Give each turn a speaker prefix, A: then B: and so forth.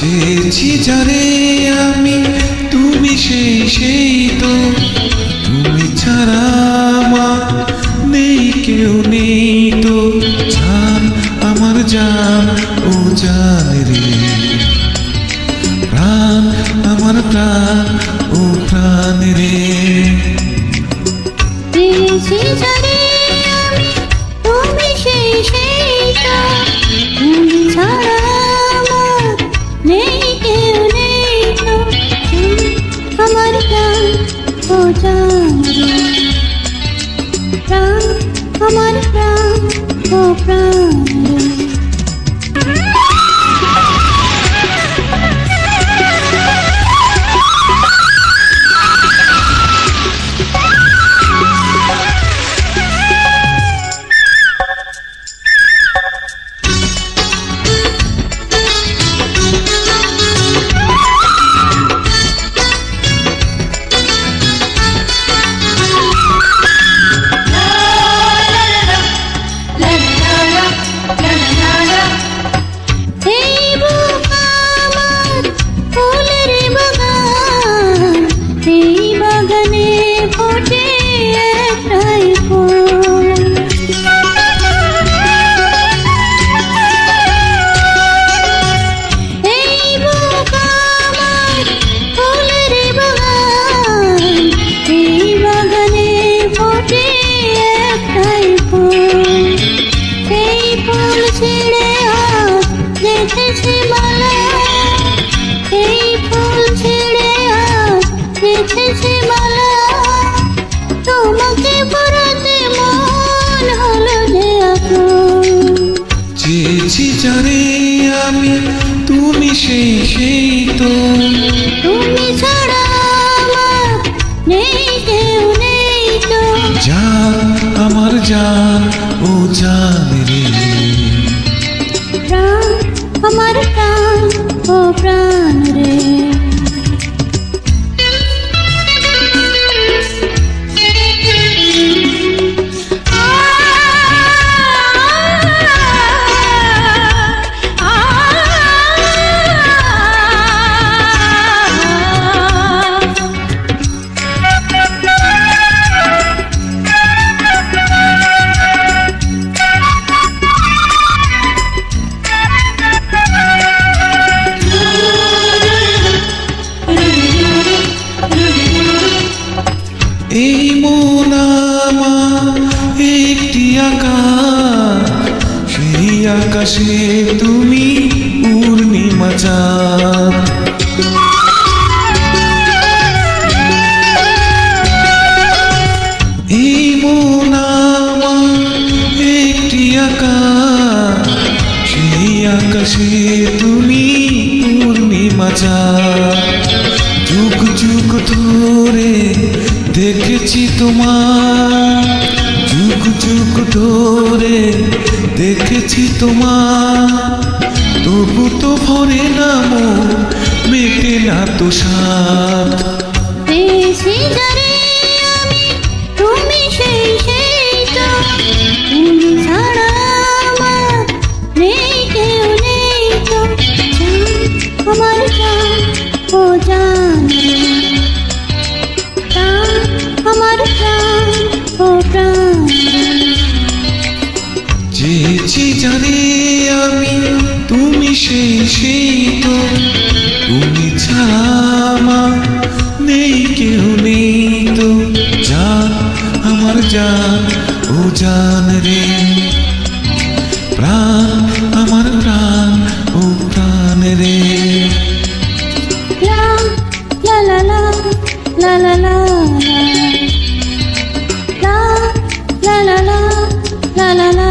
A: চেয়েছি জানে
B: আমি, তুমি সেই সেই তো। তুমি ছাড়া আমার নেই, কেউ নেই তো। ছান আমার জান ও জান রে। প্রাণ আমার প্রাণ, ও প্রাণ রে। চেয়েছি যারে আমার প্রাণ ও প্রাণ। সেই সেই
A: তো।
B: তুমি ছাড়া আমার নেই কেউ নেই তো।
A: যা আমার জান একটি আকাশ। সেই আকাশে তুমি পূর্ণিমা চাঁদ এই মন একটি আকাশ। সেই আকাশে তুমি পূর্ণিমা চাঁদ যুগ যুগ ধরে দেখেছি তোমার যুগ ধরে দেখেছি তোমার। তবু তো ভরে না মন, মেটে না তো
B: আমি, তুমি সেই সেই তো। জান ও জান রে প্রাণ আমার প্রাণ ও প্রাণ রে la la la la la la la la la